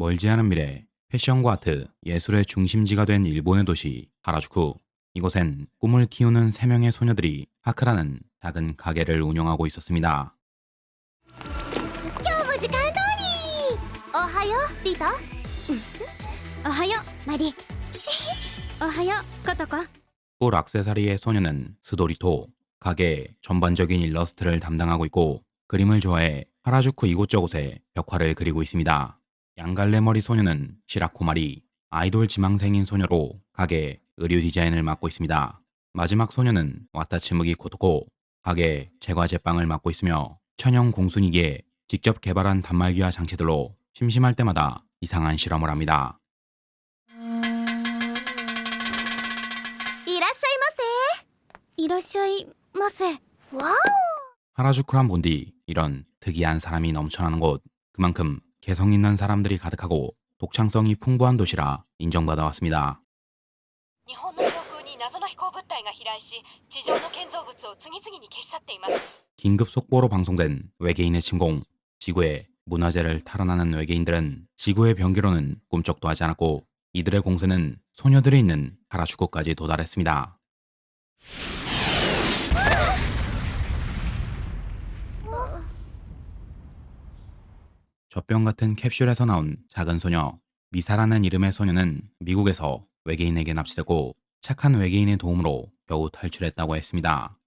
멀지 않은 미래 패션과 아트, 예술의 중심지가 된 일본의 도시 하라주쿠. 이곳엔 꿈을 키우는 3명의 소녀들이 하크라는 작은 가게를 운영하고 있었습니다. 오하요, 리더. 오하요, 마리. 오하요, 코토코. 꿀 악세사리의 소녀는 스도리토. 가게 전반적인 일러스트를 담당하고 있고 그림을 좋아해 하라주쿠 이곳저곳에 벽화를 그리고 있습니다. 양갈래머리 소녀는 시라코마리, 아이돌 지망생인 소녀로 가게 의류 디자인을 맡고 있습니다. 마지막 소녀는 와타치무기 코토코, 가게 제과 제빵을 맡고 있으며 천연 공순이기에 직접 개발한 단말기와 장치들로 심심할 때마다 이상한 실험을 합니다. 이라샤이마세. 이라샤이마세. 와우. 하라주쿠란 본디 이런 특이한 사람이 넘쳐나는 곳 그만큼 개성 있는 사람들이 가득하고 독창성이 풍부한 도시라 인정받아 왔습니다. 日本の上空に謎の飛行物体が飛来し地上の建造物を次々に消し去っています 긴급 속보로 방송된 외계인의 침공 지구에 문화재를 탈환하는 외계인들은 지구의 병기로는 꿈쩍도 하지 않았고 이들의 공세는 소녀들이 있는 하라주쿠까지 도달했습니다. 젖병 같은 캡슐에서 나온 작은 소녀 미사라는 이름의 소녀는 미국에서 외계인에게 납치되고 착한 외계인의 도움으로 겨우 탈출했다고 했습니다.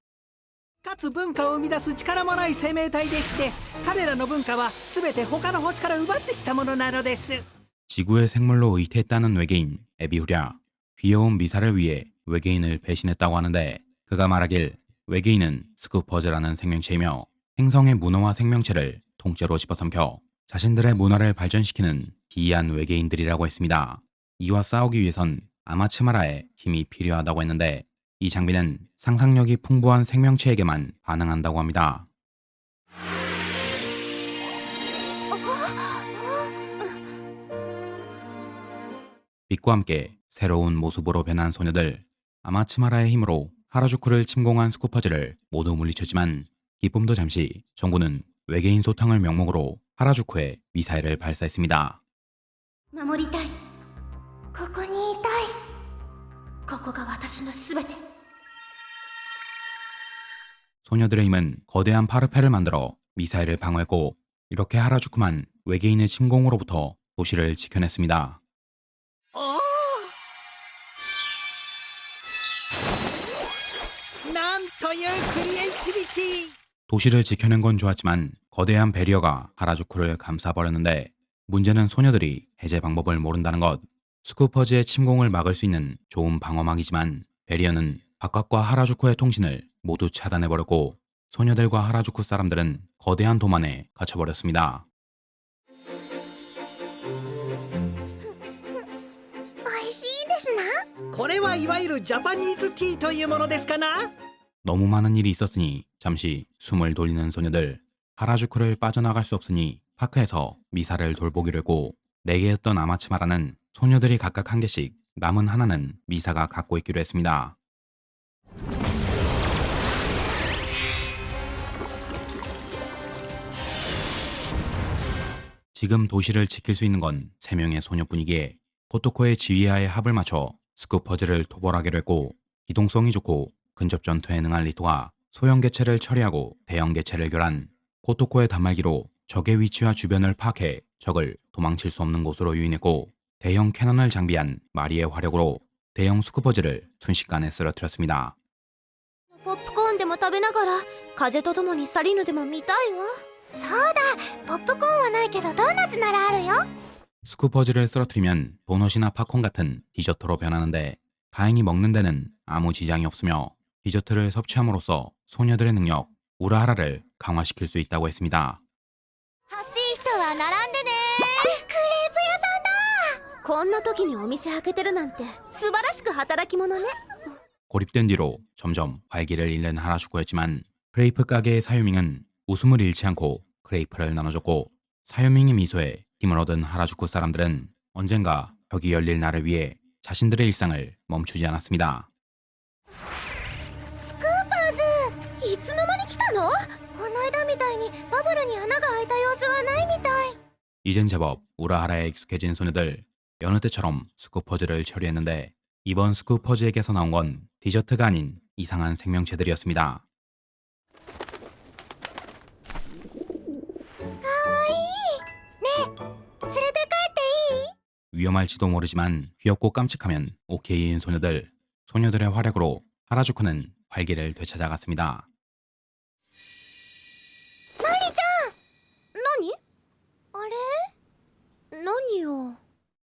かつ文化を生み出す力もない生命体でして彼らの文化は全て他の星から奪ってきたものなのです 지구의 생물로 의태했다는 외계인 에비후랴 귀여운 미사를 위해 외계인을 배신했다고 하는데 그가 말하길 외계인은 스쿠퍼즈라는 생명체이며 행성의 문화와 생명체를 통째로 집어삼켜 자신들의 문화를 발전시키는 기이한 외계인들이라고 했습니다. 이와 싸우기 위해선 아마츠마라의 힘이 필요하다고 했는데 이 장비는 상상력이 풍부한 생명체에게만 반응한다고 합니다. 빛과 함께 새로운 모습으로 변한 소녀들 아마츠마라의 힘으로 하라주쿠를 침공한 스쿠퍼즈를 모두 물리쳤지만 기쁨도 잠시 정부는 외계인 소탕을 명목으로 하라주쿠에 미사일을 발사했습니다. 守りたいここにいたいここが私のすべて 소녀들의 힘은 거대한 파르페를 만들어 미사일을 방어했고 이렇게 하라주쿠만 외계인의 침공으로부터 도시를 지켜냈습니다. おおなんというクリエイティビティ 도시를 지켜낸 건 좋았지만 거대한 배리어가 하라주쿠를 감싸버렸는데 문제는 소녀들이 해제 방법을 모른다는 것. 스쿠퍼즈의 침공을 막을 수 있는 좋은 방어막이지만 베리어는 바깥과 하라주쿠의 통신을 모두 차단해버렸고 소녀들과 하라주쿠 사람들은 거대한 도만에 갇혀버렸습니다. 너무 많은 일이 있었으니 잠시 숨을 돌리는 소녀들. 하라주쿠를 빠져나갈 수 없으니 파크에서 미사를 돌보기로 했고 네 개였던 아마츠마라는 소녀들이 각각 한 개씩 남은 하나는 미사가 갖고 있기로 했습니다. 지금 도시를 지킬 수 있는 건 3명의 소녀뿐이기에 코토코의 지휘하에 합을 맞춰 스쿠퍼즈를 토벌하기로 했고 기동성이 좋고 근접 전투에 능한 리토가 소형 개체를 처리하고 대형 개체를 결한 코토코의 단말기로 적의 위치와 주변을 파악해 적을 도망칠 수 없는 곳으로 유인했고 대형 캐논을 장비한 마리의 화력으로 대형 스쿠퍼즈를 순식간에 쓰러뜨렸습니다. ポップコーンでも食べながら風とともにサリヌでも見たいわそうだポップコーンはないけどドーナツならあるよ 스쿠퍼즈를 쓰러뜨리면 도넛이나 팝콘 같은 디저트로 변하는데 다행히 먹는 데는 아무 지장이 없으며 디저트를 섭취함으로써 소녀들의 능력 우라하라를 강화시킬 수 있다고 했습니다. 欲しい人は並んでねクレープ屋さんだこんな時にお店開けてるなんて素晴らしく働き者ね 고립된 뒤로 점점 활기를 잃는 하라주쿠였지만 크레이프 가게의 사유밍은 웃음을 잃지 않고 크레이프를 나눠줬고 사유밍의 미소에 힘을 얻은 하라주쿠 사람들은 언젠가 벽이 열릴 날을 위해 자신들의 일상을 멈추지 않았습니다. 이젠 제법 우라하라에 익숙해진 소녀들 여느 때처럼 스쿠퍼즈를 처리했는데 이번 스쿠퍼즈에게서 나온 건 디저트가 아닌 이상한 생명체들이었습니다. 위험할지도 모르지만 귀엽고 깜찍하면 오케이인 소녀들 소녀들의 활약으로 하라주코는 활기를 되찾아갔습니다.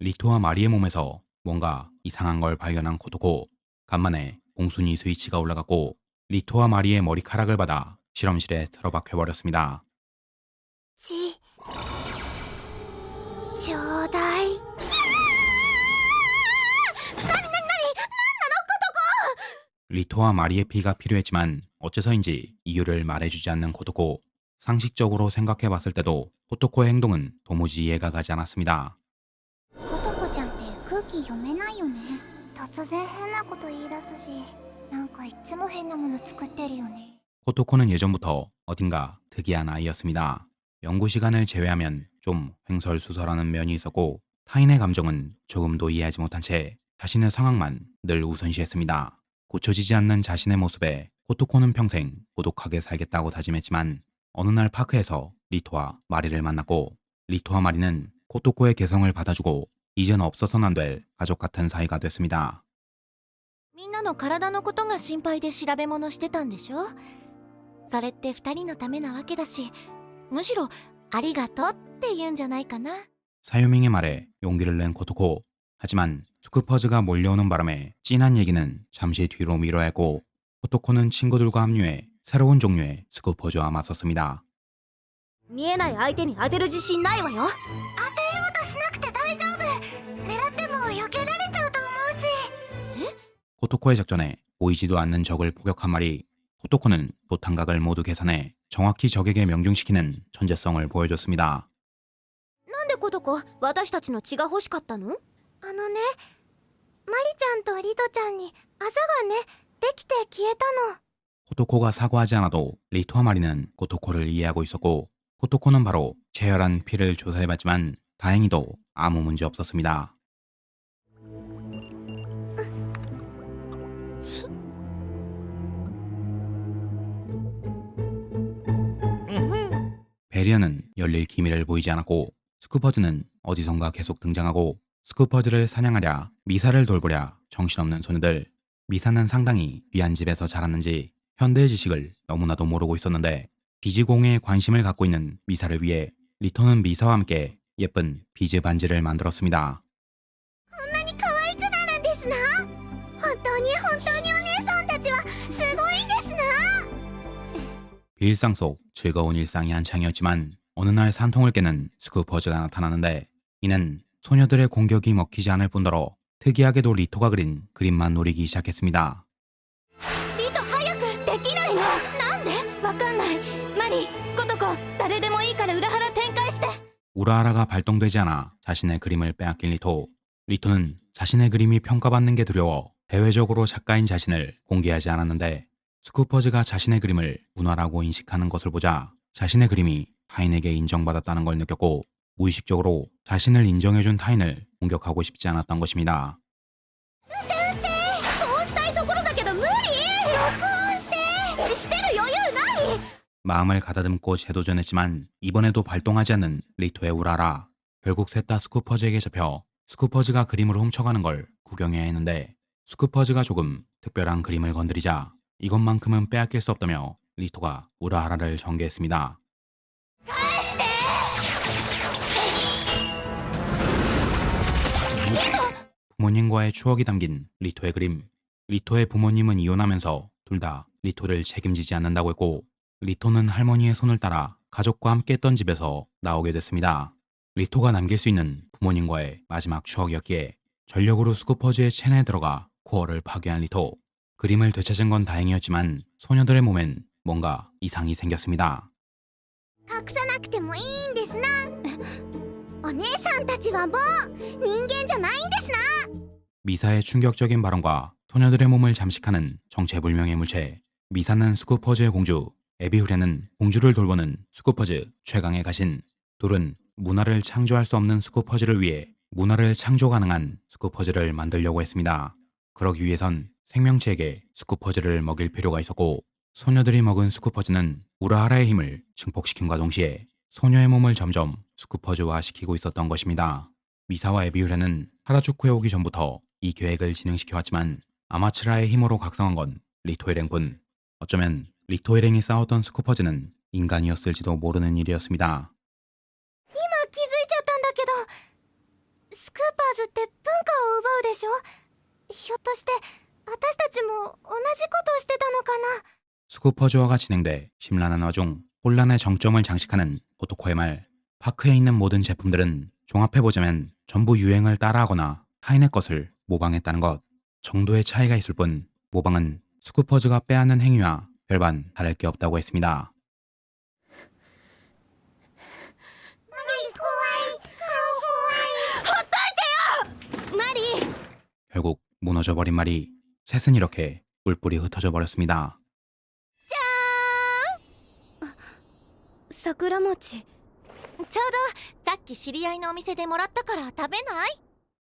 리토와 마리의 몸에서 뭔가 이상한 걸 발견한 코도고 간만에 공순이 스위치가 올라갔고 리토와 마리의 머리카락을 받아 실험실에 틀어박혀버렸습니다. 지... 조다이... 리토와 마리의 피가 필요했지만 어째서인지 이유를 말해주지 않는 코토코. 상식적으로 생각해봤을 때도 코토코의 행동은 도무지 이해가 가지 않았습니다. 気読めないよね突然変なこと言い出すしなんかいつも変なもの作ってるよね 코토코는 예전부터 어딘가 특이한 아이였습니다. 연구 시간을 제외하면 좀 횡설수설하는 면이 있었고 타인의 감정은 조금도 이해하지 못한 채 자신의 상황만 늘 우선시했습니다. 고쳐지지 않는 자신의 모습에 코토코는 평생 고독하게 살겠다고 다짐했지만 어느 날 파크에서 리토와 마리를 만났고 리토와 마리는 코토코의 개성을 받아주고 이젠 없어서는 안 될 가족 같은 사이가 됐습니다. みんなの体のことが心配で調べ物してたんでしょそれって二人のためなわけだしむしろありがとうって言うんじゃないかな 사유밍의 말에 용기를 낸 코토코. 하지만 스쿠퍼즈가 몰려오는 바람에 찐한 얘기는 잠시 뒤로 미뤄야 했고 코토코는 친구들과 합류해 새로운 종류의 스쿠퍼즈와 맞섰습니다. 見えない相手に当てる自信ないわよ当てようとしなくて 大丈夫狙っても避けられちゃうと思うし 코토코의 작전에 보이지도 않는 적을 포격한 말이 코토코는 도탄각을 모두 계산해 정확히 적에게 명중시키는 천재성을 보여줬습니다. なんでコトコ私たちの血が欲しかったのあのねマリちゃんとリトちゃんにあざがねできて消えたの 코토코가 사과하지 않아도 리토와 마리는 코토코를 이해하고 있었고 코토코는 바로 체열한 피를 조사해봤지만 다행히도 아무 문제 없었습니다. 베리어는 열릴 기미를 보이지 않았고 스쿠퍼즈는 어디선가 계속 등장하고 스쿠퍼즈를 사냥하랴 미사를 돌보랴 정신없는 소녀들 미사는 상당히 귀한 집에서 자랐는지 현대의 지식을 너무나도 모르고 있었는데 비즈공예에 관심을 갖고 있는 미사를 위해 리토는 미사와 함께 예쁜 비즈 반지를 만들었습니다. こんなに可愛くなるんですな本当に本当にお姉さんたちはすごいんですな 비일상 속 즐거운 일상이 한창이었지만 어느 날 산통을 깨는 스쿠퍼즈가 나타나는데 이는 소녀들의 공격이 먹히지 않을 뿐더러 특이하게도 리토가 그린 그림만 노리기 시작했습니다. 우라하라가 발동되지 않아 자신의 그림을 빼앗긴 리토. 리토는 자신의 그림이 평가받는 게 두려워 대외적으로 작가인 자신을 공개하지 않았는데 스쿠퍼즈가 자신의 그림을 문화라고 인식하는 것을 보자 자신의 그림이 타인에게 인정받았다는 걸 느꼈고 무의식적으로 자신을 인정해준 타인을 공격하고 싶지 않았던 것입니다. 마음을 가다듬고 재도전했지만 이번에도 발동하지 않는 리토의 우라라. 결국 셋 다 스쿠퍼즈에게 잡혀 스쿠퍼즈가 그림을 훔쳐가는 걸 구경해야 했는데 스쿠퍼즈가 조금 특별한 그림을 건드리자 이것만큼은 빼앗길 수 없다며 리토가 우라하라를 전개했습니다. 부모님과의 추억이 담긴 리토의 그림. 리토의 부모님은 이혼하면서 둘 다 리토를 책임지지 않는다고 했고 리토는 할머니의 손을 따라 가족과 함께 했던 집에서 나오게 됐습니다. 리토가 남길 수 있는 부모님과의 마지막 추억이었기에 전력으로 스쿠퍼즈의 체내에 들어가 코어를 파괴한 리토. 그림을 되찾은 건 다행이었지만 소녀들의 몸엔 뭔가 이상이 생겼습니다. 隠さなくてもいいんですなお姉さんたちはもう人間じゃないんですな 미사의 충격적인 발언과 소녀들의 몸을 잠식하는 정체불명의 물체. 미사는 스쿠퍼즈의 공주, 에비후레는 공주를 돌보는 스쿠퍼즈 최강의 가신. 둘은 문화를 창조할 수 없는 스쿠퍼즈를 위해 문화를 창조 가능한 스쿠퍼즈를 만들려고 했습니다. 그러기 위해선 생명체에게 스쿠퍼즈를 먹일 필요가 있었고 소녀들이 먹은 스쿠퍼즈는 우라하라의 힘을 증폭시킴과 동시에 소녀의 몸을 점점 스쿠퍼즈화 시키고 있었던 것입니다. 미사와 에비유레는 하라주쿠에 오기 전부터 이 계획을 진행시켜왔지만 아마츠라의 힘으로 각성한 건 리토에랭뿐 어쩌면 리토에랭이 싸웠던 스쿠퍼즈는 인간이었을지도 모르는 일이었습니다. 今気づいちゃったんだけどスクーパーズって文化を奪うでしょひょっとして私たちも同じことしてたのかな 스쿠퍼즈화가 진행돼 심란한 와중 혼란의 정점을 장식하는 포토코의 말 파크에 있는 모든 제품들은 종합해보자면 전부 유행을 따라하거나 타인의 것을 모방했다는 것 정도의 차이가 있을 뿐 모방은 스쿠퍼즈가 빼앗는 행위와 별반 다를 게 없다고 했습니다. マリー 결국 무너져버린 말이 셋은 이렇게 뿔뿔이 흩어져 버렸습니다. 桜餅ちょうどさっき知り合いのお店でもらったから食べない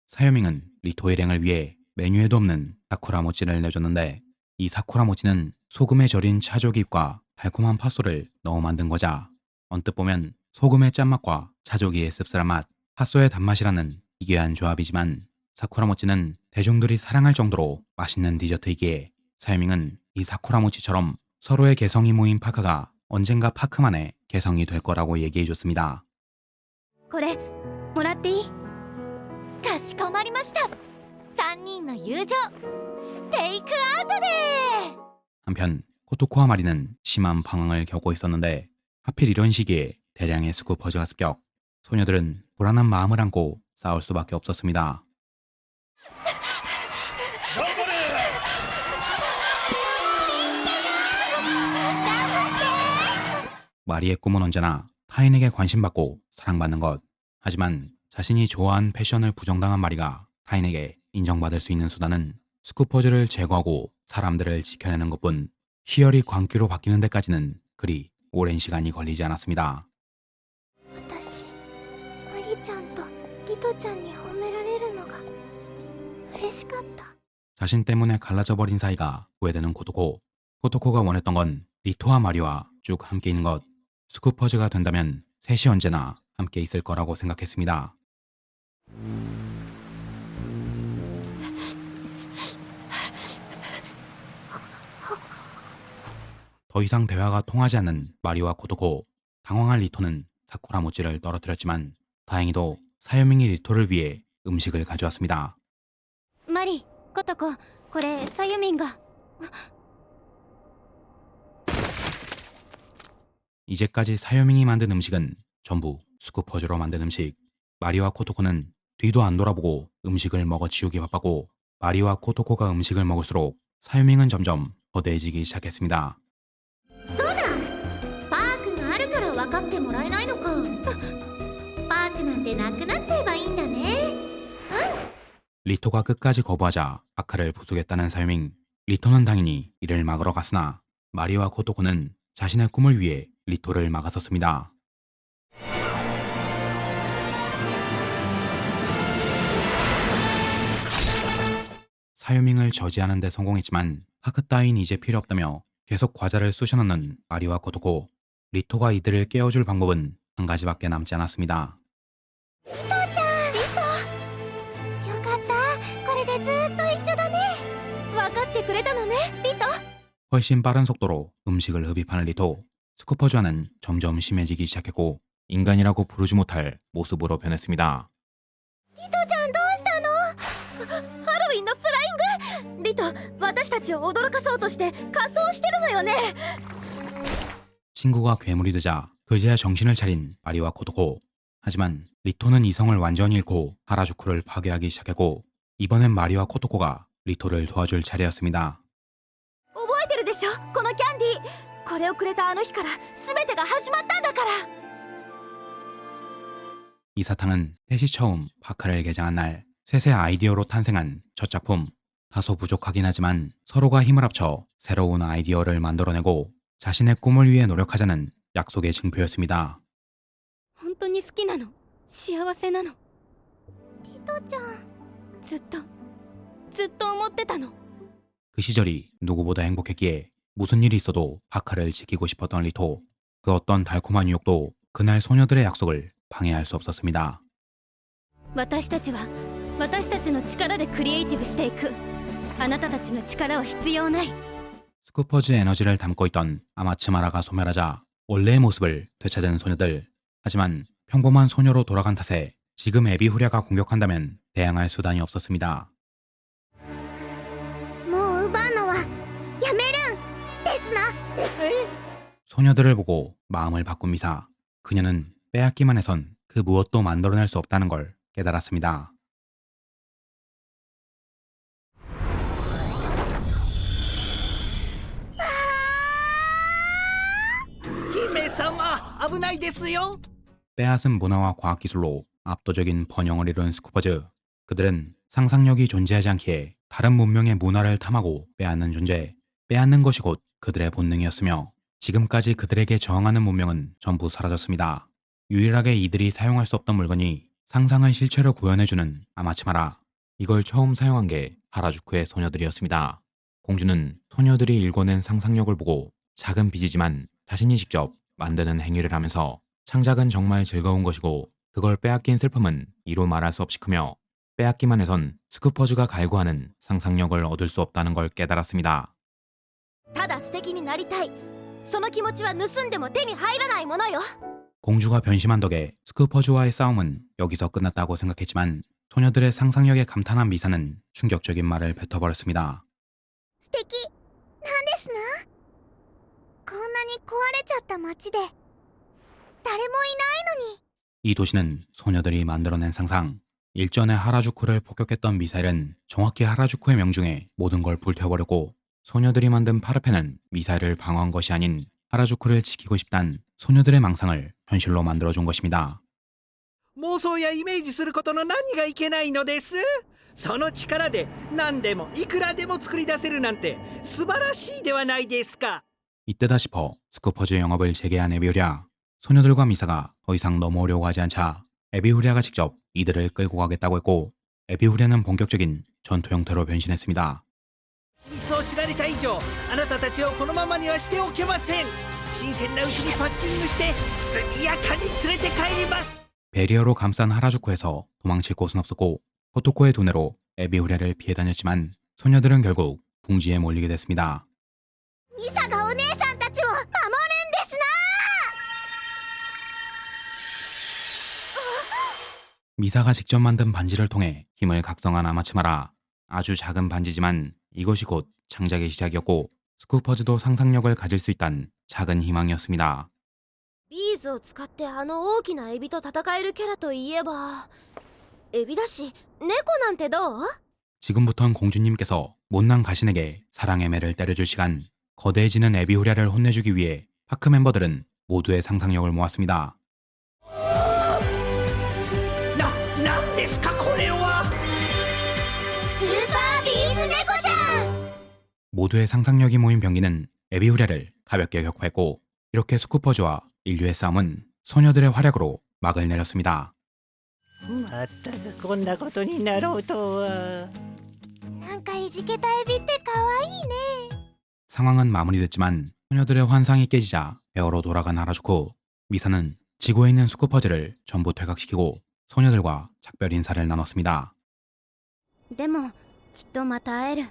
사요밍은 리토 일행을 위해 메뉴에도 없는 사쿠라 모찌를 내줬는데 이 사쿠라 모찌는 소금에 절인 차조기잎과 달콤한 팥소를 넣어 만든 거자 언뜻 보면 소금의 짠맛과 차조기의 씁쓸한 맛, 팥소의 단맛이라는 기괴한 조합이지만 사쿠라 모찌는 대중들이 사랑할 정도로 맛있는 디저트이기에 사요밍은 이 사쿠라 모찌처럼 서로의 개성이 모인 파크가 언젠가 파크만의 개성이 될 거라고 얘기해줬습니다. これもらっていいかしこまりました3人の友情 테이크 아웃돼! 한편 코토코와 마리는 심한 방황을 겪고 있었는데 하필 이런 시기에 대량의 스쿠퍼즈 가 습격 소녀들은 불안한 마음을 안고 싸울 수밖에 없었습니다. 마리의 꿈은 언제나 타인에게 관심받고 사랑받는 것. 하지만 자신이 좋아한 패션을 부정당한 마리가 타인에게 인정받을 수 있는 수단은 스쿠퍼즈를 제거하고 사람들을 지켜내는 것뿐 희열이 광기로 바뀌는 데까지는 그리 오랜 시간이 걸리지 않았습니다. 私マリちゃんとリトちゃんに褒められるのが嬉しかった 자신 때문에 갈라져 버린 사이가 후회되는 코토코. 코토코가 원했던 건 리토와 마리와 쭉 함께 있는 것. 스쿠퍼즈가 된다면 셋이 언제나 함께 있을 거라고 생각했습니다. 더 이상 대화가 통하지 않는 마리와 코도고 당황한 리토는 사쿠라 모찌를 떨어뜨렸지만 다행히도 사요밍이 리토를 위해 음식을 가져왔습니다. 마리, 코토코. これ 사유민가. 이제까지 사요밍이 만든 음식은 전부 스쿠퍼즈로 만든 음식. 마리와 코토코는 뒤도 안 돌아보고 음식을 먹어치우기 바빠고 마리와 코토코가 음식을 먹을수록 사유밍은 점점 거대해지기 시작했습니다. 리토가 끝까지 거부하자 아카를 부수겠다는 사요밍. 리토는 당연히 이를 막으러 갔으나 마리와 코토코는 자신의 꿈을 위해 리토를 막아섰습니다. 사유밍을 저지하는 데 성공했지만 하크 따윈 이제 필요 없다며 계속 과자를 쑤셔넣는 마리와 코토코. 리토가 이들을 깨워줄 방법은 한 가지밖에 남지 않았습니다. 훨씬 빠른 속도로 음식을 흡입하는 리토. 스쿠퍼주아는 점점 심해지기 시작했고 인간이라고 부르지 못할 모습으로 변했습니다. リトちゃんどうしたのハロウィンのフライングリト私たちを驚かそうとして仮装してるのよね 친구가 괴물이 되자 그제야 정신을 차린 마리와 코토코. 하지만 리토는 이성을 완전히 잃고 하라주쿠를 파괴하기 시작했고 이번엔 마리와 코토코가 리토를 도와줄 차례였습니다. 覚えてるでしょこのキャンディーこれをくれたあの日から全てが始まったんだから 이 사탕은 셋이 처음 파카를 개장한 날 셋의 아이디어로 탄생한 첫 작품. 다소 부족하긴 하지만 서로가 힘을 합쳐 새로운 아이디어를 만들어내고 자신의 꿈을 위해 노력하자는 약속의 증표였습니다. 本当に好きなの 幸せなのリトちゃんずっとずっと思ってたの 그 시절이 누구보다 행복했기에 무슨 일이 있어도 파카를 지키고 싶었던 리토. 그 어떤 달콤한 유혹도 그날 소녀들의 약속을 방해할 수 없었습니다. 私たちは私たちの力でクリエイティブしていくあなたたちの力は必要ない 스쿠퍼즈 에너지를 담고 있던 아마츠마라가 소멸하자 원래의 모습을 되찾은 소녀들. 하지만 평범한 소녀로 돌아간 탓에 지금 에비후랴가 공격한다면 대항할 수단이 없었습니다. 소녀들을 보고 마음을 바꾼 미사. 그녀는 빼앗기만 해선 그 무엇도 만들어낼 수 없다는 걸 깨달았습니다. 빼앗은 문화와 과학 기술로 압도적인 번영을 이룬 스쿠퍼즈. 그들은 상상력이 존재하지 않기에 다른 문명의 문화를 탐하고 빼앗는 존재, 빼앗는 것이 곧 그들의 본능이었으며 지금까지 그들에게 저항하는 문명은 전부 사라졌습니다. 유일하게 이들이 사용할 수 없던 물건이 상상을 실체로 구현해주는 아마치마라. 이걸 처음 사용한 게 하라주쿠의 소녀들이었습니다. 공주는 소녀들이 일궈낸 상상력을 보고 작은 빚이지만 자신이 직접 만드는 행위를 하면서 창작은 정말 즐거운 것이고 그걸 빼앗긴 슬픔은 이로 말할 수 없이 크며 빼앗기만 해선 스쿠퍼즈가 갈구하는 상상력을 얻을 수 없다는 걸 깨달았습니다. ただ素敵になりたいその気持ちは盗んでも手に入らないものよ 공주가 변심한 덕에 스쿠퍼즈와의 싸움은 여기서 끝났다고 생각했지만 소녀들의 상상력에 감탄한 미사는 충격적인 말을 뱉어버렸습니다. 素敵なんですなこんなに壊れちゃった街で誰もいないのに 이 도시는 소녀들이 만들어낸 상상. 일전에 하라주쿠를 폭격했던 미사일은 정확히 하라주쿠의 명중에 모든 걸 불태워버렸고 소녀들이 만든 파르페는 미사일을 방어한 것이 아닌 하라주쿠를 지키고 싶단 소녀들의 망상을 현실로 만들어준 것입니다. 妄想やイメージすることの何がいけないのですその力で何でもいくらでも作り出せるなんて素晴らしいではないですか 이때다 싶어 스쿠퍼즈 영업을 재개한 에비후랴. 소녀들과 미사가 더 이상 넘어오려고 하지 않자 에비후랴가 직접 이들을 끌고 가겠다고 했고 에비후랴는 본격적인 전투 형태로 변신했습니다. 秘密を知られた以上あなたたちをこのままにはしておけません新鮮なうちにパッキングして速やかに連れて帰ります 베리어로 감싼 하라주쿠에서 도망칠 곳은 없었고 호토코의 두뇌로 에비후랴를 피해 다녔지만 소녀들은 결국 궁지에 몰리게 됐습니다. ミサがお姉さんたちを守るんですな 미사가 직접 만든 반지를 통해 힘을 각성한 아마츠마라. 아주 작은 반지지만 이것이 곧 창작의 시작이었고 스쿠퍼즈도 상상력을 가질 수 있다는 작은 희망이었습니다. ビーズを使ってあの大きなエビと戦えるキャラといえばエビだし猫なんてどう 지금부턴 공주님께서 못난 가신에게 사랑의 매를 때려줄 시간. 거대해지는 에비후랴를 혼내주기 위해 파크 멤버들은 모두의 상상력을 모았습니다. 모두의 상상력이 모인 병기는 에비후랴를 가볍게 격파했고 이렇게 스쿠퍼즈와 인류의 싸움은 소녀들의 활약으로 막을 내렸습니다. まったくこんなことになろうとはなんかいじけたエビって可愛いね 상황은 마무리됐지만 소녀들의 환상이 깨지자 배어로 돌아간 하라주쿠 미사는 지구에 있는 스쿠퍼즈를 전부 퇴각시키고 소녀들과 작별 인사를 나눴습니다. でもきっとまた会える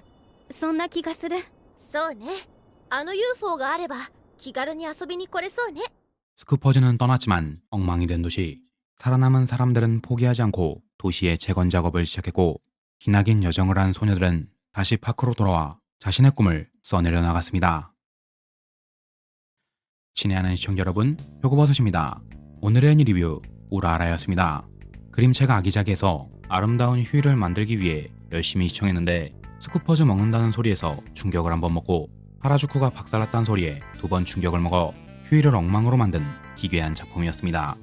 そんな気がするそうねあの UFO があれば気軽に遊びに来れそうね 스쿠퍼즈는 떠났지만 엉망이 된 도시. 살아남은 사람들은 포기하지 않고 도시의 재건 작업을 시작했고 기나긴 여정을 한 소녀들은 다시 파크로 돌아와 자신의 꿈을 써내려 나갔습니다. 친애하는 시청자 여러분, 표고버섯입니다. 오늘의 애니 리뷰 우라라였습니다. 그림체가 아기자기해서 아름다운 휴일을 만들기 위해 열심히 시청했는데 스쿠퍼즈 먹는다는 소리에서 충격을 한 번 먹고 하라주쿠가 박살났다는 소리에 두 번 충격을 먹어 휴일을 엉망으로 만든 기괴한 작품이었습니다.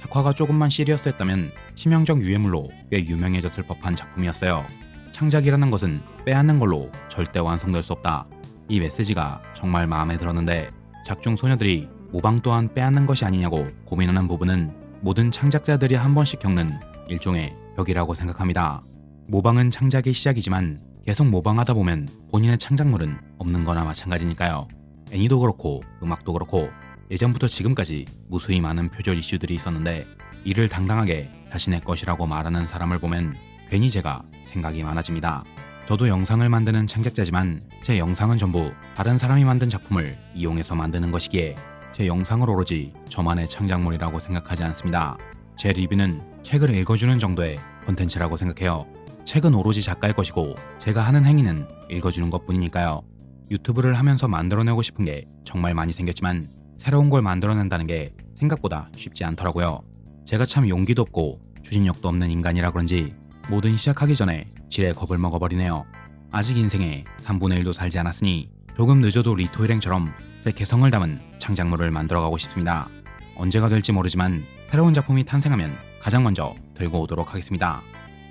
작화가 조금만 시리어스했다면 치명적 유해물로 꽤 유명해졌을 법한 작품이었어요. 창작이라는 것은 빼앗는 걸로 절대 완성될 수 없다. 이 메시지가 정말 마음에 들었는데 작중 소녀들이 모방 또한 빼앗는 것이 아니냐고 고민하는 부분은 모든 창작자들이 한 번씩 겪는 일종의 벽이라고 생각합니다. 모방은 창작의 시작이지만 계속 모방하다 보면 본인의 창작물은 없는 거나 마찬가지니까요. 애니도 그렇고 음악도 그렇고 예전부터 지금까지 무수히 많은 표절 이슈들이 있었는데 이를 당당하게 자신의 것이라고 말하는 사람을 보면 괜히 제가 생각이 많아집니다. 저도 영상을 만드는 창작자지만 제 영상은 전부 다른 사람이 만든 작품을 이용해서 만드는 것이기에 제 영상을 오로지 저만의 창작물이라고 생각하지 않습니다. 제 리뷰는 책을 읽어주는 정도의 콘텐츠라고 생각해요. 책은 오로지 작가의 것이고 제가 하는 행위는 읽어주는 것 뿐이니까요. 유튜브를 하면서 만들어내고 싶은 게 정말 많이 생겼지만 새로운 걸 만들어낸다는 게 생각보다 쉽지 않더라고요. 제가 참 용기도 없고 추진력도 없는 인간이라 그런지 뭐든 시작하기 전에 지레 겁을 먹어버리네요. 아직 인생의 3분의 1도 살지 않았으니 조금 늦어도 리토 일행처럼 제 개성을 담은 창작물을 만들어가고 싶습니다. 언제가 될지 모르지만 새로운 작품이 탄생하면 가장 먼저 들고 오도록 하겠습니다.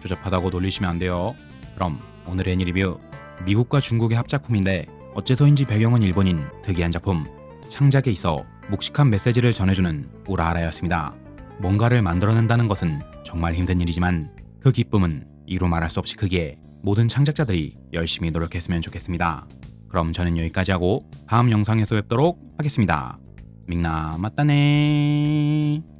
조잡하다고 놀리시면 안 돼요. 그럼 오늘의 애니 리뷰 미국과 중국의 합작품인데 어째서인지 배경은 일본인 특이한 작품 창작에 있어 묵직한 메시지를 전해주는 우라하라였습니다. 뭔가를 만들어낸다는 것은 정말 힘든 일이지만 그 기쁨은 이루 말할 수 없이 크기에 모든 창작자들이 열심히 노력했으면 좋겠습니다. 그럼 저는 여기까지 하고 다음 영상에서 뵙도록 하겠습니다. 밍나 맞다네.